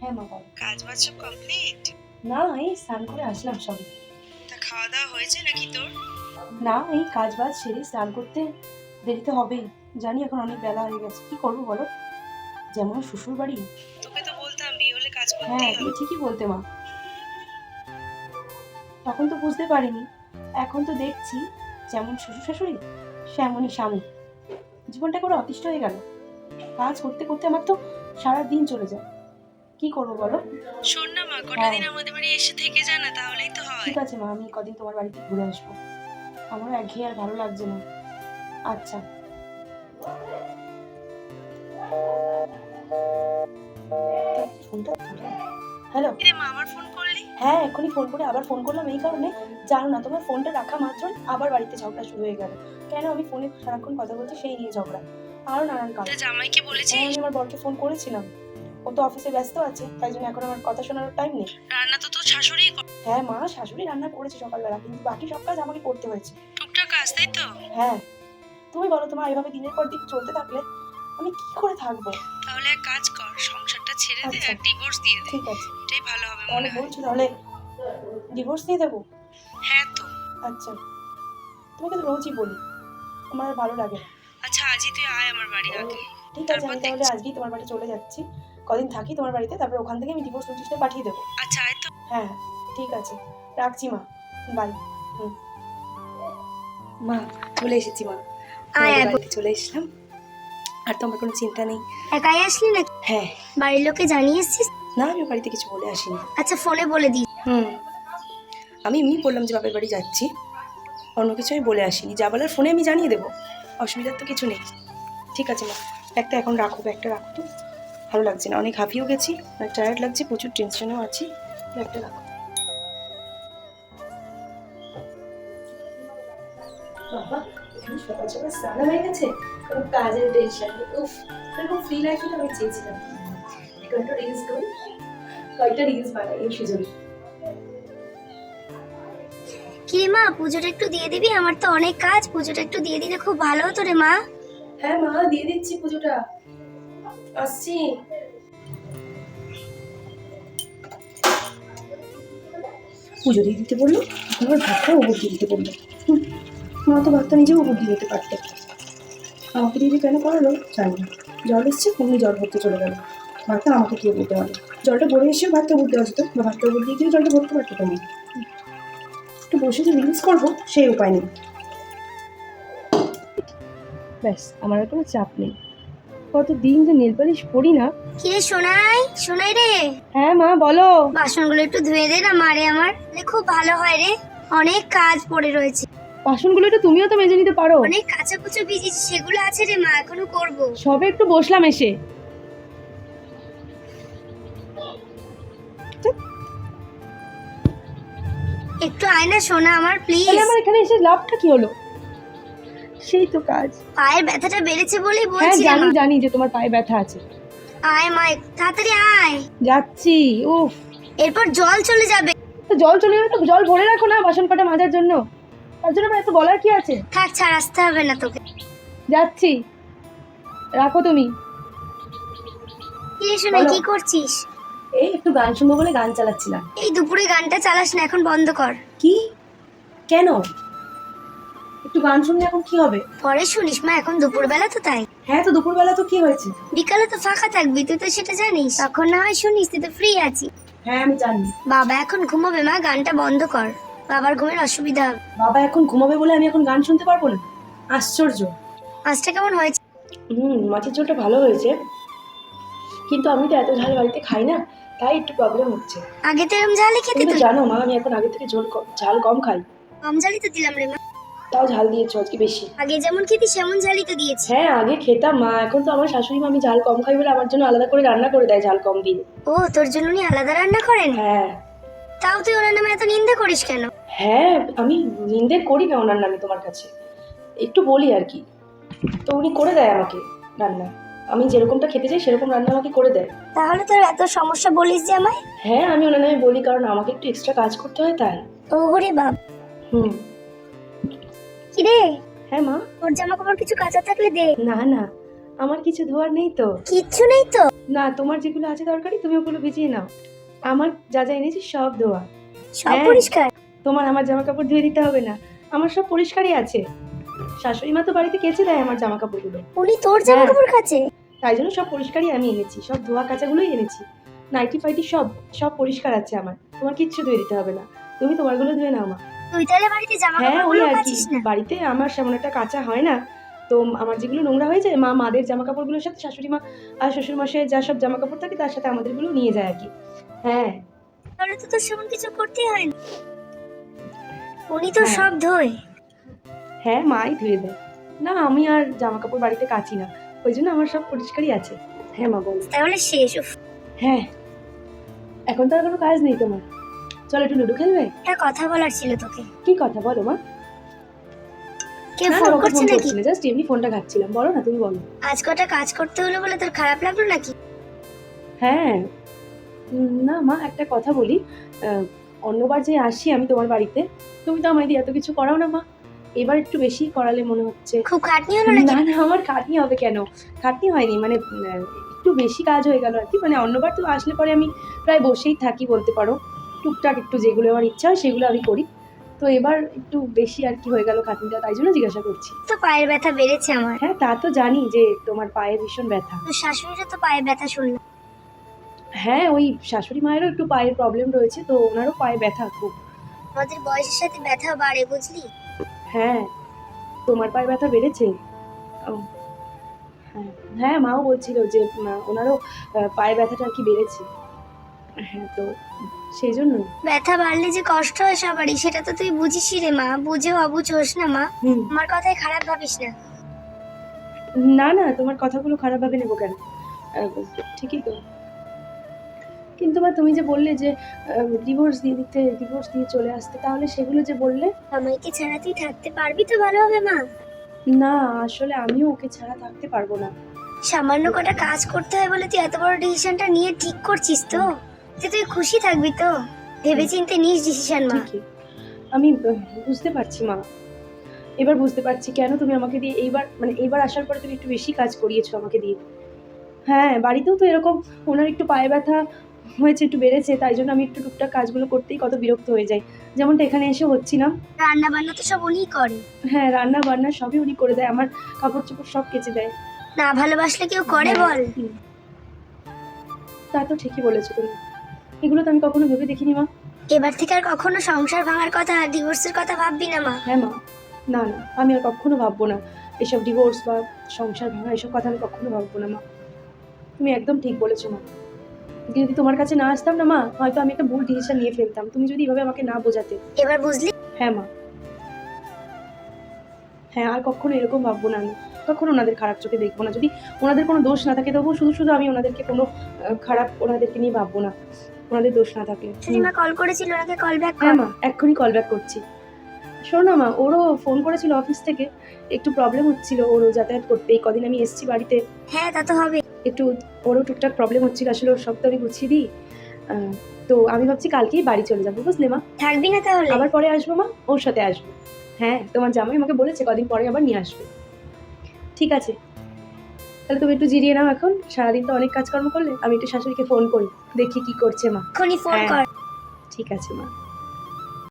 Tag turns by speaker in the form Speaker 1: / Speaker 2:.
Speaker 1: হ্যাঁ মা বলো
Speaker 2: কাজ বাজ সব কমপ্লিট
Speaker 1: না এই স্নান করে আসলাম সবে।
Speaker 2: তা খাওয়া দাওয়া হয়েছে নাকি তোর?
Speaker 1: না এই কাজ বাজ সেরে স্নান করতে দেরি হবেই। জানি এখন অনেক বেলা হয়ে গেছে। কি করব বলো? যেমন শ্বশুর বাড়ি।
Speaker 2: তোকে তো বলতাম বিয়ে হলে কাজ
Speaker 1: হ্যাঁ তুমি ঠিকই বলতে মা। তখন তো বুঝতে পারিনি। এখন তো দেখছি যেমন শ্বশুর শাশুড়ি সেমনই স্বামী। জীবনটা করে অতিষ্ঠ হয়ে গেল। কাজ করতে করতে আমার তো সারা দিন চলে যায়। কি করব বলো?
Speaker 2: শোন না মা কটা
Speaker 1: হ্যাঁ।
Speaker 2: দিন আমাদের বাড়ি এসে থেকে যা না তাহলেই তো হয়।
Speaker 1: ঠিক আছে মা আমি কদিন তোমার বাড়িতে ঘুরে আসব। আমার একঘেয়ে আর ভালো লাগছে না। আচ্ছা। হ্যালো।
Speaker 2: রে মা আমার ফোন করলি?
Speaker 1: হ্যাঁ এখনই ফোন করে আবার ফোন করলাম এই কারণে। জানো না তোমার ফোনটা রাখা মাত্র আবার বাড়িতে ঝগড়া শুরু হয়ে গেল। কেন আমি ফোনে সারাক্ষণ কথা বলছি সেই নিয়ে ঝগড়া। আরও নানান
Speaker 2: তা জামাইকে বলেছি।
Speaker 1: আমি আমার বরকে ফোন করেছিলাম। ও তো অফিসে ব্যস্ত আছে তাই জন্য এখন আমার কথা শোনার টাইম নেই।
Speaker 2: রান্না তো তোর শাশুড়ি।
Speaker 1: হ্যাঁ মা শাশুড়ি রান্না করেছে সকালবেলা কিন্তু বাকি সব কাজ আমাকে করতে হয়েছে।
Speaker 2: টুকটাক কাজ তাই তো?
Speaker 1: হ্যাঁ। তুমি বলো তোমার এইভাবে দিনের পর দিন চলতে থাকলে আমি কি করে থাকব?
Speaker 2: তাহলে এক কাজ কর সংসারটা ছেড়ে দে
Speaker 1: আচ্ছা।
Speaker 2: আর ডিভোর্স দিয়ে দে।
Speaker 1: ঠিক আছে।
Speaker 2: এটাই ভালো হবে মনে হয়।
Speaker 1: বলছো তাহলে ডিভোর্স দিয়ে দেবো?
Speaker 2: হ্যাঁ তো।
Speaker 1: আচ্ছা। তোমাকে তো রোজই বলি আমার ভালো লাগে না।
Speaker 2: আচ্ছা আজই তুই আয় আমার বাড়ি আগে।
Speaker 1: ঠিক আছে
Speaker 2: তারপর
Speaker 1: আমি তাহলে। আজকেই তোমার বাড়ি চলে যাচ্ছি। কদিন থাকি তোমার বাড়িতে তারপর ওখান থেকে আমি ডিভোর্স নোটিশটা পাঠিয়ে দেবো।
Speaker 2: আচ্ছা আয় তো।
Speaker 1: হ্যাঁ হ্যাঁ ঠিক আছে। রাখছি মা। বাই হুম। মা চলে এসেছি মা।
Speaker 3: আয়, আয়,
Speaker 1: চলে এসলাম। আর তো আমার কোনো চিন্তা নেই।
Speaker 3: একাই আসলি না
Speaker 1: হ্যাঁ।
Speaker 3: বাড়ির লোকে জানিয়ে এসছিস?
Speaker 1: না আমি বাড়িতে কিছু বলে আসিনি।
Speaker 3: আচ্ছা ফোনে বলে দিই
Speaker 1: হুম। আমি এমনি বললাম যে বাপের বাড়ি যাচ্ছি। অন্য কিছু আমি বলে আসিনি। যা বলার ফোনে আমি জানিয়ে দেবো। অসুবিধার তো কিছু নেই। ঠিক আছে মা একটা এখন রাখো একটা রাখো তো। ভালো লাগছে না, অনেক হাঁপিয়েও গেছি, অনেক টায়ার্ড লাগছে, প্রচুর টেনশনেও আছি। একটা রাখো। বাবা সকাল সকাল স্নান হয়ে গেছে কোনো কাজের টেনশন উফ, এরকম ফ্রি লাইফে আমি চেয়েছিলাম। একটু রিলস করি, কয়েকটা রিলস বানাই এই সুযোগে।
Speaker 3: কি মা, পুজোটা একটু দিয়ে দিবি? আমার তো অনেক কাজ, পুজোটা একটু দিয়ে দিলে খুব ভালো হতো রে মা।
Speaker 1: হ্যাঁ মা, দিয়ে দিচ্ছি পুজোটা। আসছি। পুজো দিয়ে দিতে বলল, আবার ভাতটা ওপর দিয়ে দিতে বলল। মা তো ভাতটা নিজেও ওপর দিয়ে দিতে পারতো। আমাকে দিয়ে কেন করালো, জানি না। জল এসছে অমনি জল ভরতে চলে গেল। ভাতটা আমাকে দিয়ে দিতে হবে জলটা ভরে এসেও ভাতটা ভরতে যেত, বা ভাতটা উপর দিয়ে গিয়ে জলটা ভরতে পারতো তুমি একটু বসে যে রিলস করব সেই উপায় নেই। ব্যাস আমার আর কোনো চাপ নেই। কত দিন যে নেল পালিশ পরি না।
Speaker 3: কি রে সোনাই? সোনাই রে।
Speaker 1: হ্যাঁ মা বলো।
Speaker 3: বাসনগুলো একটু ধুয়ে দে না মারে আমার। খুব ভালো হয় রে। অনেক কাজ পড়ে রয়েছে।
Speaker 1: বাসনগুলো একটু তুমিও তো মেজে নিতে পারো।
Speaker 3: অনেক কাঁচা কুচো ভিজেছে সেগুলো আছে রে মা এখনও করব।
Speaker 1: সবে একটু বসলাম এসে।
Speaker 3: একটু আয় না সোনা আমার প্লিজ
Speaker 1: তাহলে আমার এখানে এসে লাভটা কি হলো? সেই তো কাজ।
Speaker 3: পায়ের ব্যথাটা বেড়েছে বলেই
Speaker 1: হ্যাঁ
Speaker 3: বলছি
Speaker 1: জানি জানি যে তোমার পায়ে ব্যথা আছে।
Speaker 3: আয় মা একটু তাড়াতাড়ি আয়।
Speaker 1: যাচ্ছি উফ।
Speaker 3: এরপর জল চলে যাবে।
Speaker 1: তো জল চলে গেলে তো জল ভরে রাখো না বাসন কাটা মাজার জন্য। তার জন্য আমার এত বলার কি আছে?
Speaker 3: থাক ছাড় আসতে হবে না তোকে।
Speaker 1: যাচ্ছি। রাখো তুমি।
Speaker 3: কি সোনা
Speaker 1: বলো।
Speaker 3: কি করছিস?
Speaker 1: এই একটু গান শুনব বলে গান চালাচ্ছিলাম।
Speaker 3: এই দুপুরে গানটা চালাস না এখন বন্ধ কর।
Speaker 1: কি? কেন? একটু গান শুনলে এখন কি হবে?
Speaker 3: পরে শুনিস মা এখন দুপুরবেলা তো তাই।
Speaker 1: হ্যাঁ তো দুপুরবেলা তো কি হয়েছে?
Speaker 3: বিকালে তো ফাঁকা থাকবি তুই তো সেটা জানিস। তখন না হয় শুনিস তুই তো ফ্রি আছিস
Speaker 1: হ্যাঁ আমি জানি।
Speaker 3: বাবা এখন ঘুমাবে মা গানটা বন্ধ কর। বাবার ঘুমের অসুবিধা। হবে
Speaker 1: বাবা এখন ঘুমাবে বলে আমি এখন গান শুনতে পারব না? আশ্চর্য।
Speaker 3: মাছটা কেমন হয়েছে?
Speaker 1: হুম মাছের ঝোলটা ভালো হয়েছে। কিন্তু আমি তো এত ঝাল বাড়িতে খাই না। তাই একটু প্রবলেম হচ্ছে।
Speaker 3: আগে তো এরম ঝালে খেতে
Speaker 1: তুমি তো জানো মা আমি এখন আগে থেকে ঝোল কম ঝাল কম খাই।
Speaker 3: কম ঝালি তো দিলাম রে মা।
Speaker 1: তাও ঝাল দিয়েছ আজকে বেশি।
Speaker 3: আগে যেমন খেতি সেমন ঝালই তো দিয়েছি।
Speaker 1: হ্যাঁ আগে খেতাম মা। এখন তো আমার শাশুড়ি মা আমি ঝাল কম খাই বলে আমার জন্য আলাদা করে রান্না করে দেয় ঝাল কম দিয়ে।
Speaker 3: ও তোর জন্য উনি আলাদা রান্না করেন?
Speaker 1: হ্যাঁ।
Speaker 3: তাও তুই ওনার নামে এত নিন্দে করিস কেন?
Speaker 1: হ্যাঁ আমি নিন্দে করি না ওনার নামে তোমার কাছে। একটু বলি আর কি। তো উনি করে দেয় আমাকে রান্না। আমি যেরকমটা খেতে চাই সেরকম রান্না আমাকে করে দেয়।
Speaker 3: তাহলে তোর এত সমস্যা বলিস যে আমায়?
Speaker 1: হ্যাঁ আমি ওনার নামে বলি কারণ আমাকে একটু এক্সট্রা কাজ করতে হয় তাই।
Speaker 3: ও রে বাপ।
Speaker 1: হুম।
Speaker 3: কি রে
Speaker 1: হ্যাঁ মা?
Speaker 3: তোর জামা কাপড় কিছু কাঁচা থাকলে দে।
Speaker 1: না না আমার কিছু ধোয়ার নেই তো।
Speaker 3: কিচ্ছু নেই তো?
Speaker 1: না তোমার যেগুলো আছে দরকারি তুমি ওগুলো ভিজিয়ে নাও। আমার যা যা এনেছি সব ধোয়া।
Speaker 3: সব
Speaker 1: হ্যাঁ।
Speaker 3: পরিষ্কার?
Speaker 1: তোমার আমার জামা কাপড় ধুয়ে দিতে হবে না। আমার সব পরিষ্কারই আছে। শাশুড়ি মা তো বাড়িতে কেচে দেয় আমার জামা কাপড়গুলো
Speaker 3: উনি তোর জামা
Speaker 1: হ্যাঁ।
Speaker 3: কাপড় কাছে
Speaker 1: তাই জন্য সব পরিষ্কারই আমি এনেছি সব ধোয়া কাচাগুলোই এনেছি। নাইটি ফাইটি সব সব পরিষ্কার আছে আমার তোমার কিচ্ছু ধুয়ে দিতে হবে না। তুমি তোমারগুলো ধুয়ে নাও মা।
Speaker 3: তুই তাহলে বাড়িতে জামা
Speaker 1: হ্যাঁ ওই আর কি বাড়িতে আমার সেমন একটা কাঁচা হয় না তো আমার যেগুলো নোংরা হয়ে যায় মা মাদের জামা কাপড়গুলোর সাথে শাশুড়ি মা আর শ্বশুর মাসের যা সব জামা কাপড় থাকে তার সাথে আমাদেরগুলো নিয়ে যায় আর কি। হ্যাঁ।
Speaker 3: তাহলে তো তোর সেমন কিছু করতে হয় না। উনি তো
Speaker 1: হ্যাঁ।
Speaker 3: সব ধোয়।
Speaker 1: হ্যাঁ মাই ধুয়ে দেয় না আমি আর জামা কাপড় বাড়িতে কাচি না। ওই জন্য আমার সব পরিষ্কারই আছে। হ্যাঁ মা বলো।
Speaker 3: তাহলে শেষ
Speaker 1: হ্যাঁ। এখন তো আর কোনো কাজ নেই তোমার। চলো একটু লুডো খেলবে?
Speaker 3: একটা কথা বলার ছিল তোকে।
Speaker 1: কি কথা বলো মা?
Speaker 3: কেউ
Speaker 1: না, না,
Speaker 3: ফোন করছে নাকি?
Speaker 1: জাস্ট এমনি ফোনটা ঘাটছিলাম। বলো না তুমি বলো।
Speaker 3: আজ কটা কাজ করতে হলো বলে তোর খারাপ লাগল নাকি?
Speaker 1: হ্যাঁ। না মা একটা কথা বলি। অন্যবার যে আসি আমি তোমার বাড়িতে তুমি তো আমায় দিয়ে এত কিছু করাও না মা। এবার একটু বেশি করালে মনে হচ্ছে
Speaker 3: খুব খাটনি হলো নাকি?
Speaker 1: না না আমার খাটনি হবে কেন? খাটনি হয়নি মানে একটু বেশি কাজ হয়ে গেল আর কি মানে অন্যবার তো আসলে পরে আমি প্রায় বসেই থাকি বলতে পারো। টুকটাক একটু যেগুলো আমার ইচ্ছা হয় সেগুলো আমি করি। তো এবার একটু বেশি আর কি হয়ে গেল খাটনিটা তাই জন্য জিজ্ঞাসা করছি।
Speaker 3: তো পায়ের ব্যথা বেড়েছে আমার।
Speaker 1: হ্যাঁ তা তো জানি যে তোমার পায়ে ভীষণ ব্যথা।
Speaker 3: তো শাশুড়িরও তো পায়ে ব্যথা শুনলাম।
Speaker 1: হ্যাঁ ওই শাশুড়ি মায়েরও একটু পায়ের প্রবলেম রয়েছে তো ওনারও পায়ে ব্যথা খুব।
Speaker 3: আমাদের বয়সের সাথে ব্যথা বাড়ে বুঝলি?
Speaker 1: হ্যাঁ তোমার পায়ে ব্যথা বেড়েছে? ও, হ্যাঁ হ্যাঁ মাও বলছিল যে ওনারও পায়ে ব্যথাটা আর কি বেড়েছে। হ্যাঁ তো সেই জন্য
Speaker 3: ব্যথা বাড়লে যে কষ্ট হয় সবারই সেটা তো তুই বুঝিসই রে মা। বুঝেও অবুঝ হোস না মা। আমার কথায় খারাপ ভাবিস না।
Speaker 1: না না তোমার কথাগুলো খারাপভাবে নেব কেন? ঠিকই তো। কিন্তু মা তুমি যে বললে যে ডিভোর্স দিয়ে দিতে ডিভোর্স দিয়ে চলে আসতে তাহলে সেগুলো যে বললে?
Speaker 3: আমাকে ছাড়া তুই থাকতে পারবি তো ভালো হবে মা?
Speaker 1: না আসলে আমিও ওকে ছাড়া থাকতে পারব না।
Speaker 3: সামান্য কটা কাজ করতে হয় বলে তুই এত বড় ডিসিশনটা নিয়ে ঠিক করছিস তো? যে তুই খুশি থাকবি তো? ভেবে চিন্তে নিস ডিসিশন মা।
Speaker 1: ঠিকই। আমি বুঝতে পারছি মা। এবার বুঝতে পারছি কেন তুমি আমাকে দিয়ে এইবার মানে এইবার আসার পরে তুমি একটু বেশি কাজ করিয়েছো আমাকে দিয়ে। হ্যাঁ বাড়িতেও তো এরকম ওনার একটু পায়ে ব্যথা হয়েছে একটু বেড়েছে তাই জন্য আমি একটু টুকটাক কাজগুলো করতেই কত বিরক্ত হয়ে যাই। যেমনটা এখানে এসে হচ্ছিলাম
Speaker 3: রান্না বান্না তো সব উনিই করে।
Speaker 1: হ্যাঁ রান্না বান্না সবই উনি করে দেয় আমার কাপড় চোপড় সব কেচে দেয়।
Speaker 3: না ভালোবাসলে কেউ করে
Speaker 1: হ্যাঁ,
Speaker 3: বল।
Speaker 1: তা তো ঠিকই বলেছ তুমি। এগুলো তো আমি কখনো ভেবে দেখিনি মা।
Speaker 3: এবার থেকে আর কখনো সংসার ভাঙার কথা ডিভোর্সের কথা ভাববি না মা।
Speaker 1: হ্যাঁ মা। না না আমি আর কখনো ভাববো না। এসব ডিভোর্স বা সংসার ভাঙা এসব কথা আমি কখনো ভাববো না মা। তুমি একদম ঠিক বলেছ মা। যদি তোমার কাছে না আসতাম না মা হয়তো আমি একটা ভুল ডিসিশন নিয়ে ফেলতাম। তুমি যদি এভাবে আমাকে না বোঝাতে।
Speaker 3: এবার বুঝলি?
Speaker 1: হ্যাঁ মা। হ্যাঁ আর কখনো এরকম ভাববো না আমি। কখনো ওনাদের খারাপ চোখে দেখব না। যদি ওনাদের কোনো দোষ না থাকে তবুও শুধু শুধু আমি ওনাদেরকে কোনো খারাপ ওনাদেরকে নিয়ে ভাববো না। ওনাদের দোষ না থাকলে। হুম।
Speaker 3: সুজিমা কল করেছিল ওনাকে কল ব্যাক
Speaker 1: হ্যাঁ মা এক্ষুনি কল ব্যাক করছি। শোনো না মা ওরও ফোন করেছিল অফিস থেকে। একটু প্রবলেম হচ্ছিল ওরও যাতায়াত করতে এই কদিন আমি এসেছি বাড়িতে।
Speaker 3: হ্যাঁ তা তো হবে
Speaker 1: একটু ওরও টুকটাক প্রবলেম হচ্ছিল আসলে ওর সব তো আমি গুছিয়ে দিই। তো আমি ভাবছি কালকেই বাড়ি চলে যাব বুঝলে মা?
Speaker 3: থাকবি না তাহলে?
Speaker 1: আবার পরে আসব মা? ওর সাথে আসব। হ্যাঁ তোমার জামাই আমাকে বলেছে কদিন পরে আবার নিয়ে আসবে। ঠিক আছে। তাহলে তুমি একটু জিরিয়ে নাও এখন। সারাদিন তো অনেক কাজকর্ম করলে আমি একটু শাশুড়িকে ফোন করি দেখি কি করছে মা।
Speaker 3: ফোন
Speaker 1: হ্যাঁ।
Speaker 3: কর।
Speaker 1: ঠিক আছে মা।